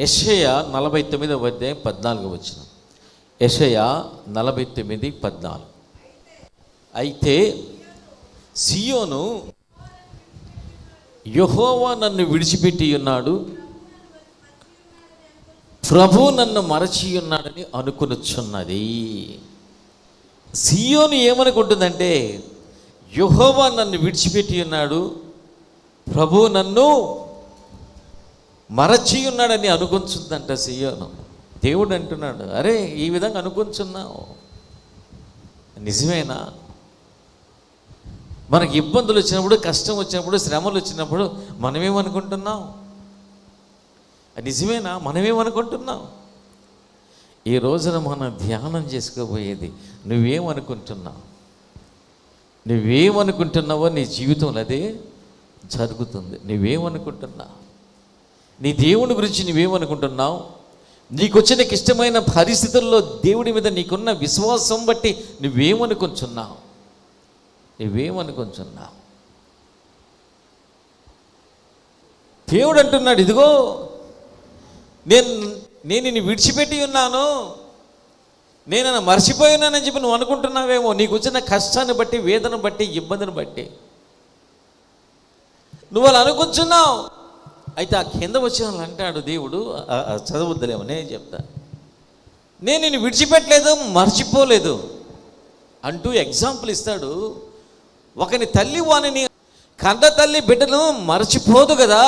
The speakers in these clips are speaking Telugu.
యెషయ నలభై తొమ్మిదవ అధ్యాయం పద్నాలుగు వచ్చిన యెషయ నలభై తొమ్మిది పద్నాలుగు. అయితే సియోను యహోవా నన్ను విడిచిపెట్టి ఉన్నాడు ప్రభు నన్ను మరచి ఉన్నాడని అనుకునుచున్నది. సియోను ఏమనుకుంటుందంటే యహోవా నన్ను విడిచిపెట్టి ఉన్నాడు ప్రభు నన్ను మరచి ఉన్నాడని అనుకుంటుందంట సియోను. దేవుడు అంటున్నాడు అరే ఈ విధంగా అనుకుంటున్నావు నిజమేనా? మనకి ఇబ్బందులు వచ్చినప్పుడు కష్టం వచ్చినప్పుడు శ్రమలు వచ్చినప్పుడు మనమేమనుకుంటున్నాం? నిజమేనా? మనమేమనుకుంటున్నాం? ఈ రోజున మనం ధ్యానం చేసుకోబోయేది నువ్వేమనుకుంటున్నావు? నువ్వేమనుకుంటున్నావో నీ జీవితంలో అదే జరుగుతుంది. నువ్వేమనుకుంటున్నావు? నీ దేవుని గురించి నువ్వేమనుకుంటున్నావు? నీకు వచ్చిన ఇష్టమైన పరిస్థితుల్లో దేవుడి మీద నీకున్న విశ్వాసం బట్టి నువ్వేమనుకుంటున్నావు? నువ్వేమనుకుంటున్నావు? దేవుడు అంటున్నాడు ఇదిగో నేను నేను నిన్ను విడిచిపెట్టి ఉన్నాను. నేను నన్ను మర్చిపోయి ఉన్నానని చెప్పి నువ్వు అనుకుంటున్నావేమో. నీకు వచ్చిన కష్టాన్ని బట్టి వేదన బట్టి ఇబ్బందిని బట్టి. నువ్వు అలా అనుకుంటున్నావు? అయితే ఆ కింద వచ్చిన వాళ్ళు అంటాడు దేవుడు చదవద్దులేమో నేను చెప్తా. నేను నిన్ను విడిచిపెట్టలేదు మర్చిపోలేదు అంటూ ఎగ్జాంపుల్ ఇస్తాడు. ఒకని తల్లి వానిని కన్న తల్లి బిడ్డను మర్చిపోదు కదా.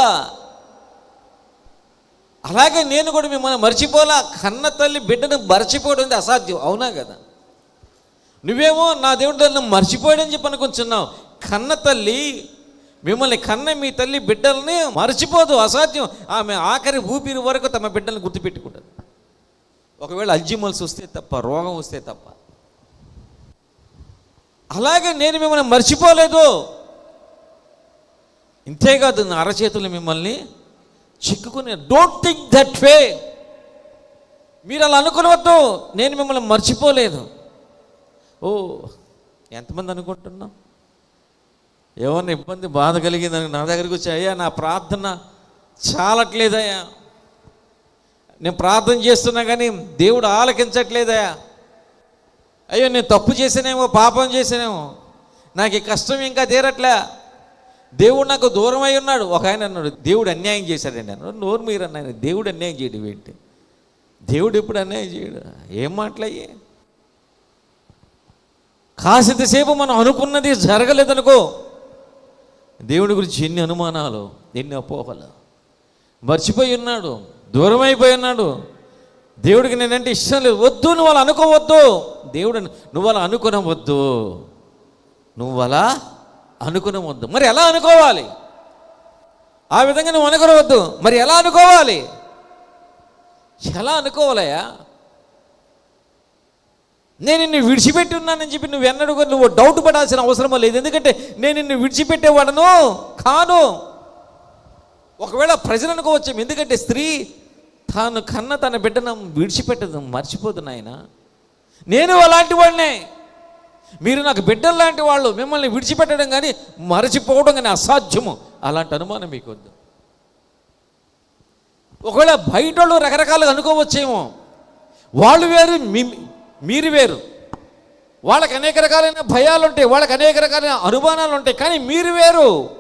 అలాగే నేను కూడా మిమ్మల్ని మర్చిపోలా కన్న తల్లి బిడ్డను మర్చిపోవడం అసాధ్యం అవునా కదా? నువ్వేమో నా దేవుడు నన్ను మర్చిపోయాడని చెప్పి అనుకుంటున్నావు. కన్న తల్లి మిమ్మల్ని కన్న మీ తల్లి బిడ్డల్ని మర్చిపోదు అసాధ్యం. ఆమె ఆఖరి ఊపిరి వరకు తమ బిడ్డల్ని గుర్తుపెట్టుకుంటుంది. ఒకవేళ అల్జిమల్స్ వస్తే తప్ప రోగం వస్తే తప్ప. అలాగే నేను మిమ్మల్ని మర్చిపోలేదు. ఇంతేకాదు నా అరచేతులు మిమ్మల్ని చిక్కుకునే. డోంట్ థింక్ దట్ వే మీరు అలా అనుకునవద్దు. నేను మిమ్మల్ని మర్చిపోలేదు. ఓ ఎంతమంది అనుకుంటున్నాం? ఏమన్నా ఇబ్బంది బాధ కలిగిందని నా దగ్గరికి వచ్చి అయ్యా నా ప్రార్థన చాలట్లేదయ్యా. నేను ప్రార్థన చేస్తున్నా కానీ దేవుడు ఆలకించట్లేదయ్యా. అయ్యో నేను తప్పు చేసానేమో పాపం చేసానేమో. నాకు ఈ కష్టం ఇంకా తీరట్లే. దేవుడు నాకు దూరం అయి ఉన్నాడు. ఒక ఆయన అన్నాడు దేవుడు అన్యాయం చేశాడండి. అన్నాడు నోరు మీరు అన్నాను దేవుడు అన్యాయం చేయడం ఏంటి? దేవుడు ఎప్పుడు అన్యాయం చేయడు. ఏం మాటలయ్యే? కాసింతసేపు మనం అనుకున్నది జరగలేదనుకో దేవుడి గురించి ఎన్ని అనుమానాలు ఎన్ని అపోహలు. మర్చిపోయి ఉన్నాడు దూరం అయిపోయి ఉన్నాడు. దేవుడికి నేనంటే ఇష్టం లేదు. వద్దు నువ్వు అలా అనుకోవద్దు. దేవుడు నువ్వు అలా అనుకునవద్దు. నువ్వు అలా అనుకునవద్దు. మరి ఎలా అనుకోవాలి? ఆ విధంగా నువ్వు అనుకునవద్దు మరి ఎలా అనుకోవాలి? ఎలా అనుకోవాలయ్యా? నేను నిన్ను విడిచిపెట్టి ఉన్నానని చెప్పి నువ్వు ఎన్నడూ నువ్వు డౌట్ పడాల్సిన అవసరం లేదు. ఎందుకంటే నేను నిన్ను విడిచిపెట్టేవాడను కాను. ఒకవేళ ప్రజలు అనుకోవచ్చు ఎందుకంటే స్త్రీ తాను కన్న తన బిడ్డను విడిచిపెట్టదు మర్చిపోదు నాయన. నేను అలాంటి వాడినే. మీరు నాకు బిడ్డలు లాంటి వాళ్ళు మిమ్మల్ని విడిచిపెట్టడం కానీ మరచిపోవడం కానీ అసాధ్యము. అలాంటి అనుమానం మీకు వద్దు. ఒకవేళ బయట వాళ్ళు రకరకాలుగా అనుకోవచ్చేమో. వాళ్ళు వేరు మీ- మీరు వేరు. వాళ్ళకి అనేక రకాలైన భయాలు ఉంటాయి వాళ్ళకి అనేక రకాలైన అనుమానాలు ఉంటాయి కానీ మీరు వేరు.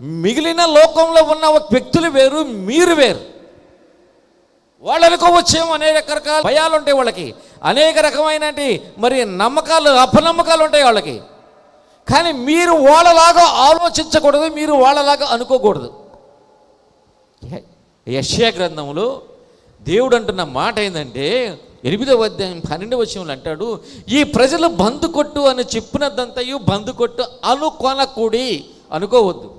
మిగిలిన లోకంలో ఉన్న వ్యక్తులు వేరు మీరు వేరు. వాళ్ళు అనుకోవచ్చేమో అనేక రకాల భయాలు ఉంటాయి వాళ్ళకి. అనేక రకమైన మరి నమ్మకాలు అపనమ్మకాలు ఉంటాయి వాళ్ళకి. కానీ మీరు వాళ్ళలాగా ఆలోచించకూడదు మీరు వాళ్ళలాగా అనుకోకూడదు. యశ్యా గ్రంథంలో దేవుడు అంటున్న మాట ఏంటంటే ఎనిమిదవ అధ్యాయం పన్నెండవ వచనంలో అంటాడు ఈ ప్రజలు బందు కొట్టు అని చెప్పినదంతయు బందు కొట్టు అనుకొనకుడి. అనుకోవద్దు.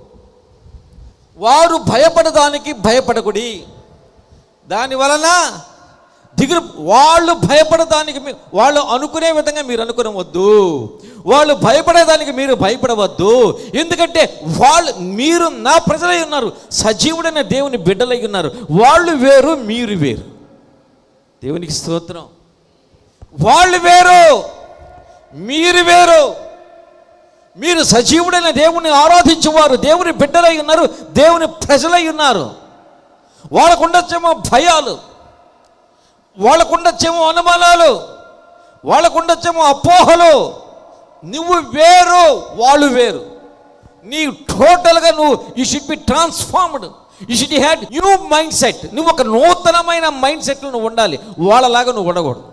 వారు భయపడదానికి భయపడకుడి. దాని వలన దిగులు వాళ్ళు భయపడదానికి వాళ్ళు అనుకునే విధంగా మీరు అనుకునవద్దు. వాళ్ళు భయపడేదానికి మీరు భయపడవద్దు. ఎందుకంటే వాళ్ళు మీరు నా ప్రజలై ఉన్నారు. సజీవుడైన దేవుని బిడ్డలై ఉన్నారు. వాళ్ళు వేరు మీరు వేరు. దేవునికి స్తోత్రం. వాళ్ళు వేరు మీరు వేరు. మీరు సజీవుడైన దేవుని ఆరాధించేవారు దేవుని బిడ్డలై ఉన్నారు దేవుని ప్రజలై ఉన్నారు. వాళ్ళకు ఉండొచ్చేమో భయాలు వాళ్ళకు ఉండొచ్చేమో అనుమానాలు వాళ్ళకు ఉండొచ్చేమో అపోహలు. నువ్వు వేరు వాళ్ళు వేరు. నీ టోటల్గా నువ్వు you should be transformed. You should had new mind set నువ్వు ఒక నూతనమైన మైండ్ సెట్లో నువ్వు ఉండాలి. వాళ్ళలాగా నువ్వు ఉండకూడదు.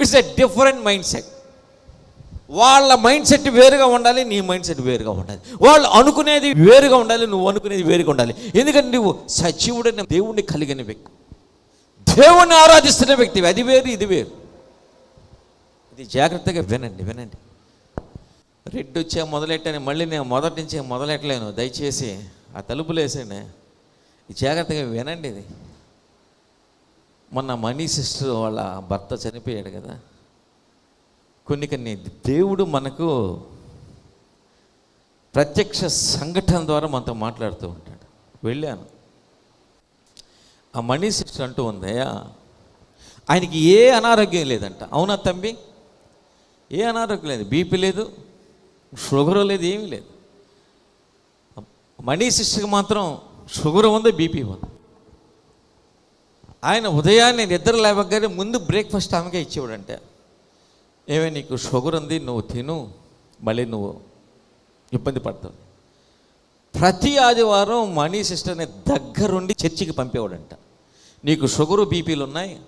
It's a different mind set వాళ్ళ మైండ్ సెట్ వేరుగా ఉండాలి నీ మైండ్ సెట్ వేరుగా ఉండాలి. వాళ్ళు అనుకునేది వేరుగా ఉండాలి నువ్వు అనుకునేది వేరుగా ఉండాలి. ఎందుకంటే నువ్వు సచివుడైన దేవుణ్ణి కలిగిన వ్యక్తి. దేవుణ్ణి ఆరాధిస్తున్న వ్యక్తివి అది వేరు ఇది వేరు. ఇది జాగ్రత్తగా వినండి వినండి. రెడ్ వచ్చే మొదలెట్టని మళ్ళీ నేను మొదటి నుంచే మొదలెట్టలేను. దయచేసి ఆ తలుపులు వేసేనే జాగ్రత్తగా వినండి ఇది. మొన్న మనీ సిస్టర్ వాళ్ళ భర్త చనిపోయాడు కదా. కొన్ని కొన్ని దేవుడు మనకు ప్రత్యక్ష సంఘటన ద్వారా మనతో మాట్లాడుతూ ఉంటాడు. వెళ్ళాను. ఆ మనీ సిస్టర్ అంటూ ఉందయ్యా ఆయనకి ఏ అనారోగ్యం లేదంట. అవునా తంబి ఏ అనారోగ్యం లేదు. బీపీ లేదు షుగర్ లేదు ఏమీ లేదు. మనీ సిస్టర్కి మాత్రం షుగర్ ఉంది బీపీ ఉంది. ఆయన ఉదయాన్నే నిద్ర లేవగానే ముందు బ్రేక్ఫాస్ట్ ఆమెకే ఇచ్చేవాడంటే. ఏమే నీకు షుగర్ ఉంది నువ్వు తిను మళ్ళీ నువ్వు ఇబ్బంది పడతావు. ప్రతి ఆదివారం మనీ సిస్టర్ని దగ్గరుండి చర్చికి పంపేవాడంట. నీకు షుగరు బీపీలు ఉన్నాయి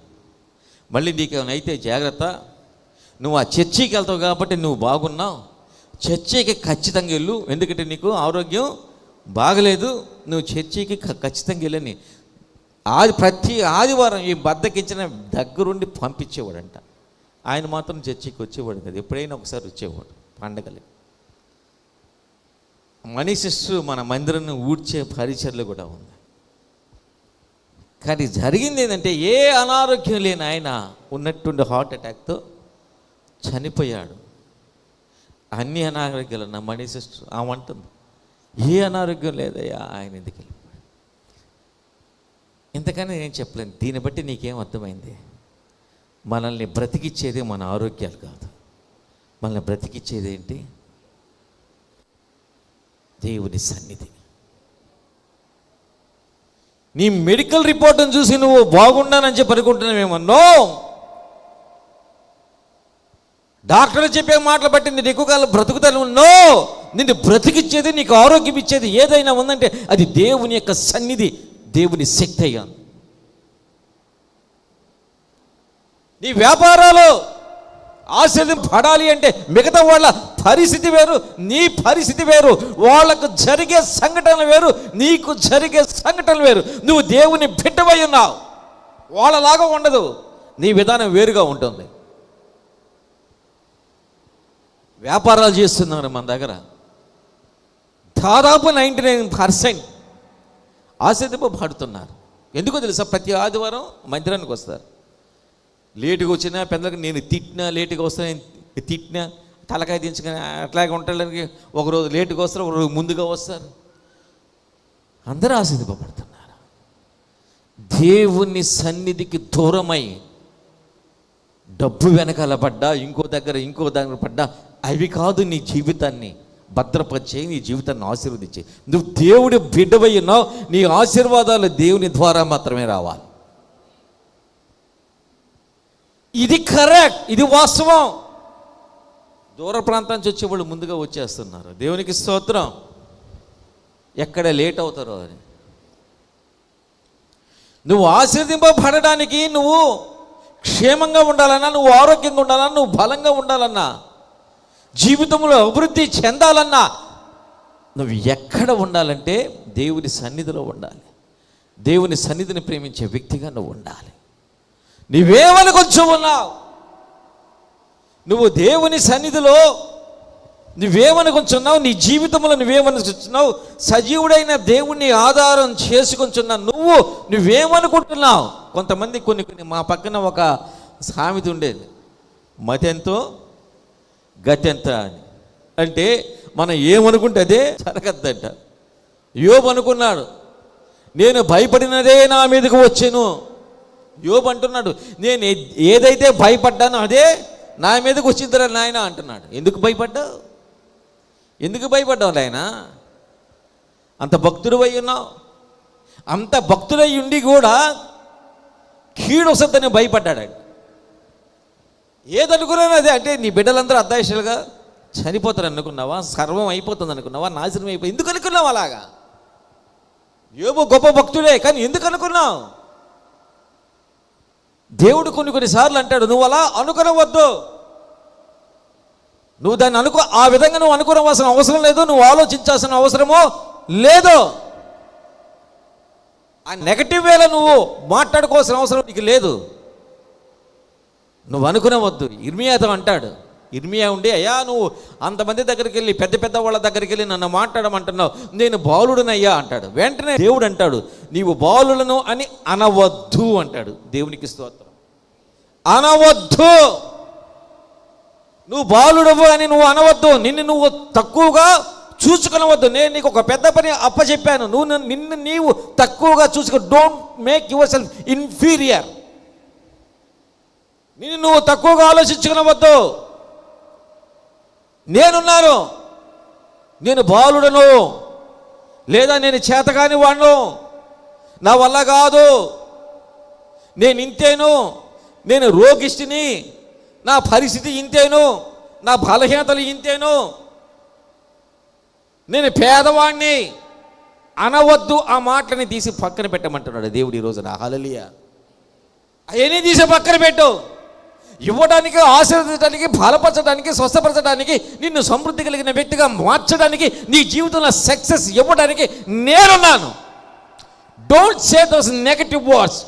మళ్ళీ నీకు ఏమైనా అయితే జాగ్రత్త. నువ్వు ఆ చర్చికి వెళ్తావు కాబట్టి నువ్వు బాగున్నావు. చర్చికి ఖచ్చితంగా వెళ్ళు ఎందుకంటే నీకు ఆరోగ్యం బాగలేదు నువ్వు చర్చికి ఖచ్చితంగా వెళ్ళని. ఆది ప్రతి ఆదివారం ఈ బద్దకించిన దగ్గరుండి పంపించేవాడంట. ఆయన మాత్రం చర్చికి వచ్చేవాడు కదా. ఎప్పుడైనా ఒకసారి వచ్చేవాడు పండగలే. మనీ మన మందిరాన్ని ఊడ్చే పరిచర్లు కూడా ఉంది కానీ జరిగింది ఏంటంటే ఏ అనారోగ్యం లేని ఆయన ఉన్నట్టుండి హార్ట్ అటాక్తో చనిపోయాడు. అన్ని అనారోగ్యాలు నా మనీ సిస్టర్ ఆమె అంటుంది. ఏ అనారోగ్యం లేదయ్యా? ఆయన ఎందుకు వెళ్ళిపోయాడు? ఇంతకని నేను చెప్పలేను. దీన్ని బట్టి నీకేం అర్థమైంది? మనల్ని బ్రతికిచ్చేది మన ఆరోగ్యాలు కాదు. మనల్ని బ్రతికిచ్చేది ఏంటి? దేవుని సన్నిధి. నీ మెడికల్ రిపోర్ట్ని చూసి నువ్వు బాగున్నానని చెప్పి అనుకుంటున్నావేమో? నో! డాక్టర్ చెప్పే మాటలు బట్టి నేను ఎక్కువ కాలం బ్రతుకుతాను. నో! నిన్ను బ్రతికిచ్చేది నీకు ఆరోగ్యం ఇచ్చేది ఏదైనా ఉందంటే అది దేవుని యొక్క సన్నిధి దేవుని శక్తి అయ్యా నీ వ్యాపారాలు ఆశలు పడాలి అంటే మిగతా వాళ్ళ పరిస్థితి వేరు నీ పరిస్థితి వేరు వాళ్ళకు జరిగే సంఘటనలు వేరు నీకు జరిగే సంఘటనలు వేరు. నువ్వు దేవుని బిడ్డవై ఉన్నావు. వాళ్ళలాగా ఉండదు. నీ విధానం వేరుగా ఉంటుంది. వ్యాపారాలు చేస్తున్నారు మన దగ్గర. దాదాపు నైంటీ నైన్ పర్సెంట్ ఆశ్చర్యపడుతున్నారు ఎందుకో తెలుసా? ప్రతి ఆదివారం మందిరానికి వస్తారు. లేటుగా వచ్చినా పెద్దలకు నేను తిట్టినా లేటుగా వస్తా నేను తిట్టినా తలకాయ దించుకొని అట్లాగే ఉంటానికి ఒకరోజు లేటుగా వస్తారు ఒకరోజు ముందుగా వస్తారు. అందరూ ఆశ్రదింపబడుతున్నారు దేవుని సన్నిధికి దూరమై డబ్బు వెనకాల పడ్డా ఇంకో దగ్గర ఇంకో దగ్గర పడ్డా అవి కాదు నీ జీవితాన్ని భద్రపరిచే నీ జీవితాన్ని ఆశీర్వదించే. నువ్వు దేవుడి బిడ్డవై ఉన్నావు నీ ఆశీర్వాదాలు దేవుని ద్వారా మాత్రమే రావాలి. ఇది కరెక్ట్ ఇది వాస్తవం. దూర ప్రాంతం నుంచి వచ్చేవాళ్ళు ముందుగా వచ్చేస్తున్నారు. దేవునికి స్తోత్రం. ఎక్కడ లేట్ అవుతారో అని. నువ్వు ఆశీర్దింపబడడానికి నువ్వు క్షేమంగా ఉండాలన్నా నువ్వు ఆరోగ్యంగా ఉండాలన్నా నువ్వు బలంగా ఉండాలన్నా జీవితంలో అభివృద్ధి చెందాలన్నా నువ్వు ఎక్కడ ఉండాలంటే దేవుని సన్నిధిలో ఉండాలి. దేవుని సన్నిధిని ప్రేమించే వ్యక్తిగా నువ్వు ఉండాలి. నువ్వేమని కొంచెం ఉన్నావు? నువ్వు దేవుని సన్నిధిలో నువ్వేమని కొంచున్నావు నీ జీవితంలో నువ్వేమనుకుంటున్నావు? సజీవుడైన దేవుణ్ణి ఆధారం చేసుకొంచున్న నువ్వు నువ్వేమనుకుంటున్నావు? కొంతమంది కొన్ని కొన్ని మా పక్కన ఒక సామెత ఉండేది. మతెంతో గతెంత అని. అంటే మనం ఏమనుకుంటే అదే జరగద్దంట. యోబు అనుకున్నాడు నేను భయపడినదే నా మీదకు వచ్చాను. యోబు అంటున్నాడు నేను ఏదైతే భయపడ్డానో అదే నా మీదకి వచ్చిందిరా నాయన అంటున్నాడు. ఎందుకు భయపడ్డావు? ఎందుకు భయపడ్డావు నాయన? అంత భక్తుడు అయి ఉన్నావు. అంత భక్తుడై ఉండి కూడా కీడు వస్తుందని భయపడ్డాడు ఏదనుకున్నాను అదే. అంటే నీ బిడ్డలందరూ అర్ధాయిషలుగా చనిపోతారు అనుకున్నావా? సర్వం అయిపోతుంది అనుకున్నావా? నాశనం అయిపోయి ఎందుకు అనుకున్నావు అలాగా? ఏమో గొప్ప భక్తుడే కానీ ఎందుకు అనుకున్నావు? దేవుడు కొన్ని కొన్నిసార్లు అంటాడు నువ్వు అలా అనుకునవద్దు. నువ్వు దాన్ని అనుకో ఆ విధంగా నువ్వు అనుకోవాల్సిన అవసరం లేదు నువ్వు ఆలోచించాల్సిన అవసరమో లేదు. ఆ నెగటివ్ వేలో నువ్వు మాట్లాడుకోవాల్సిన అవసరం నీకు లేదు. నువ్వు అనుకునవద్దు. ఇర్మియాతో అంటాడు. ఇర్మియా ఉండి అయ్యా నువ్వు అంతమంది దగ్గరికి వెళ్ళి పెద్ద పెద్ద వాళ్ళ దగ్గరికి వెళ్ళి నన్ను మాట్లాడమంటున్నావు. నేను బాలుడనయ్యా అంటాడు. వెంటనే దేవుడు అంటాడు నీవు బాలులను అని అనవద్దు అంటాడు. దేవునికి స్తోత్రం. అనవద్దు! నువ్వు బాలుడవు అని నువ్వు అనవద్దు. నిన్ను నువ్వు తక్కువగా చూసుకునవద్దు. నేను నీకు ఒక పెద్ద పని అప్పచెప్పాను. నువ్వు నిన్ను నీవు తక్కువగా చూసుకో. Don't make yourself inferior నిన్ను నువ్వు తక్కువగా ఆలోచించుకునవద్దు. నేనున్నాను. నేను బాలుడను. లేదా నేను చేతకాని వాడును నా వల్ల కాదు. నేను ఇంతేను. నేను రోగిష్టిని. నా పరిస్థితి ఇంతేను. నా బలహీనతలు ఇంతేను. నేను పేదవాణ్ణి. అనవద్దు ఆ మాటని తీసి పక్కన పెట్టమంటున్నాడు దేవుడు ఈరోజు నా హలలియ అవన్నీ తీసి పక్కన పెట్టు. ఇవ్వడానికి ఆశీర్వదించడానికి బలపరచడానికి స్వస్థపరచడానికి నిన్ను సమృద్ధి కలిగిన వ్యక్తిగా మార్చడానికి నీ జీవితంలో సక్సెస్ ఇవ్వడానికి నేనున్నాను. Don't say those negative words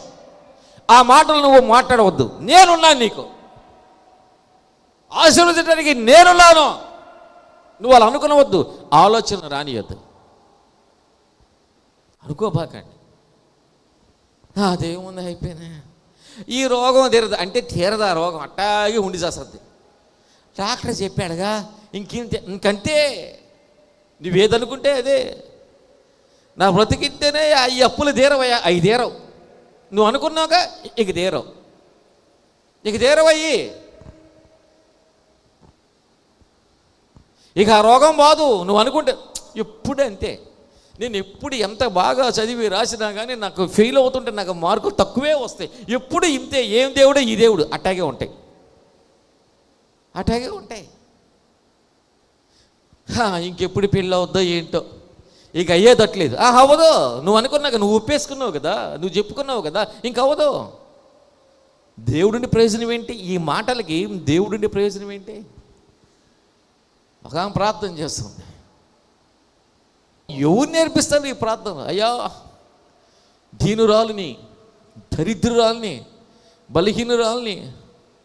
ఆ మాటలు నువ్వు మాట్లాడవద్దు. నేనున్నాను నీకు. ఆశీర్వదించడానికి నేనున్నాను. నువ్వు అలా అనుకునవద్దు. ఆలోచన రానియద్దు. అనుకోబాకండి. అదేముంది అయిపోయినా. ఈ రోగం తీరదు. అంటే తీరదా రోగం? అట్టాగే ఉండి చేస్తుంది. డాక్టర్ చెప్పాడుగా ఇంకేం తే- ఇంకంతే. నువ్వేదనుకుంటే అదే. నా బ్రతికింటేనే ఈ అప్పులు తీరవయ్యా. అవి తీరవు. నువ్వు అనుకున్నావుగా ఇక తీరవు. ఇక తీరవయ్యి. ఇక ఆ రోగం బాదు. నువ్వు అనుకుంటే ఎప్పుడు అంతే నేను ఎప్పుడు ఎంత బాగా చదివి రాసినా కానీ నాకు ఫెయిల్ అవుతుంటే నాకు మార్కులు తక్కువే వస్తాయి. ఎప్పుడు ఇంతే ఏం దేవుడు ఈ దేవుడు అట్టాగే ఉంటాయి. అట్టాగే ఉంటాయి. హా, ఇంకెప్పుడు పెళ్ళి అవుద్దో ఏంటో. ఇక అయ్యేదట్లేదు. ఆ అవ్వదు. నువ్వు అనుకున్నాక నువ్వు ఒప్పేసుకున్నావు కదా నువ్వు చెప్పుకున్నావు కదా ఇంక అవ్వదు. దేవుడిని ప్రయోజనం ఏంటి? ఈ మాటలకి దేవుడిని ప్రయోజనం ఏంటి? ఒక ప్రార్థన చేస్తుంది. ఎవరు నేర్పిస్తారు ఈ ప్రార్థన? అయ్యా దీనురాలిని దరిద్రురాల్ని బలహీనురాల్ని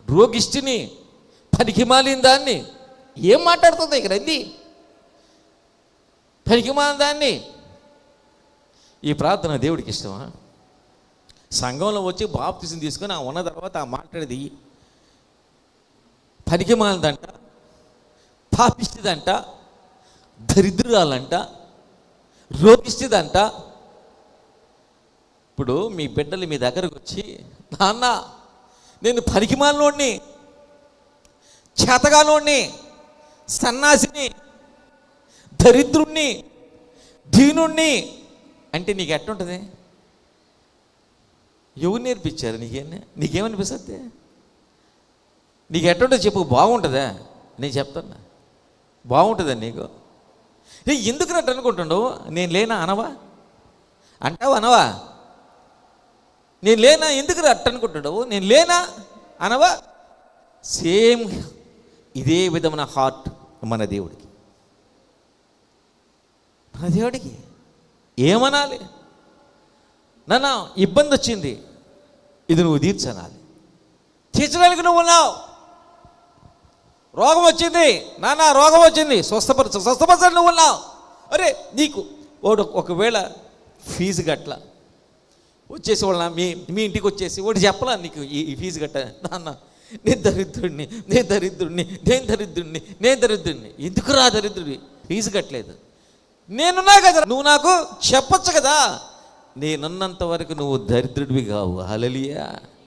రోగిష్టిని పనికిమాలిన దాన్ని ఏం మాట్లాడుతుంది ఇక్కడ? అంది పనికిమాలిన దాన్ని ఈ ప్రార్థన దేవుడికి ఇష్టమా? సంఘంలో వచ్చి బాప్తిజం తీసుకొని ఆ ఉన్న తర్వాత ఆ మాట్లాడేది పనికిమాలిదంట పాపిష్టిదంట దరిద్రురాలంట రోగిష్టిదంట ఇప్పుడు మీ బిడ్డలు మీ దగ్గరకు వచ్చి నాన్న నేను పనికిమాలినోడిని చేతగానోడిని సన్నాసిని దరిద్రుణ్ణి దీనుణ్ణి అంటే నీకు ఎట్టుంటుంది? ఎవరు నేర్పించారు నీకేం? నీకేమనిపిస్తుంది? నీకు ఎట్టుంటుంది చెప్పు బాగుంటుందా? నేను చెప్తాను బాగుంటుందా నీకు? ఎందుకు నట్టు అనుకుంటుండవు నేను లేనా అనవా? అంటావు అనవా? నేను లేనా? ఎందుకు అట్ట అనుకుంటుండవు నేను లేనా? అనవా? సేమ్ ఇదే విధమైన హార్ట్ మన దేవుడికి. మన దేవుడికి ఏమనాలి? నాన్న ఇబ్బంది వచ్చింది. ఇది నువ్వు తీర్చనాలి. తీర్చడానికి నువ్వు ఉన్నావు. రోగం వచ్చింది. నాన్న రోగం వచ్చింది. స్వస్థపరచ స్వస్థపరచని నువ్వు ఉన్నావు. అరే నీకు వాడు ఒకవేళ ఫీజు కట్టలా వచ్చేసి వాళ్ళ మీ మీ ఇంటికి వచ్చేసి వాడు చెప్పలా నీకు ఈ ఫీజు కట్ట నాన్న నేను దరిద్రుడిని నేను దరిద్రుడిని నేను దరిద్రుడిని నేను దరిద్రుడిని ఎందుకు రా దరిద్రుడి? ఫీజు కట్టలేదు. నేనున్నా కదా నువ్వు నాకు చెప్పొచ్చు కదా. నేనున్నంత వరకు నువ్వు దరిద్రుడివి కావు. హలలియా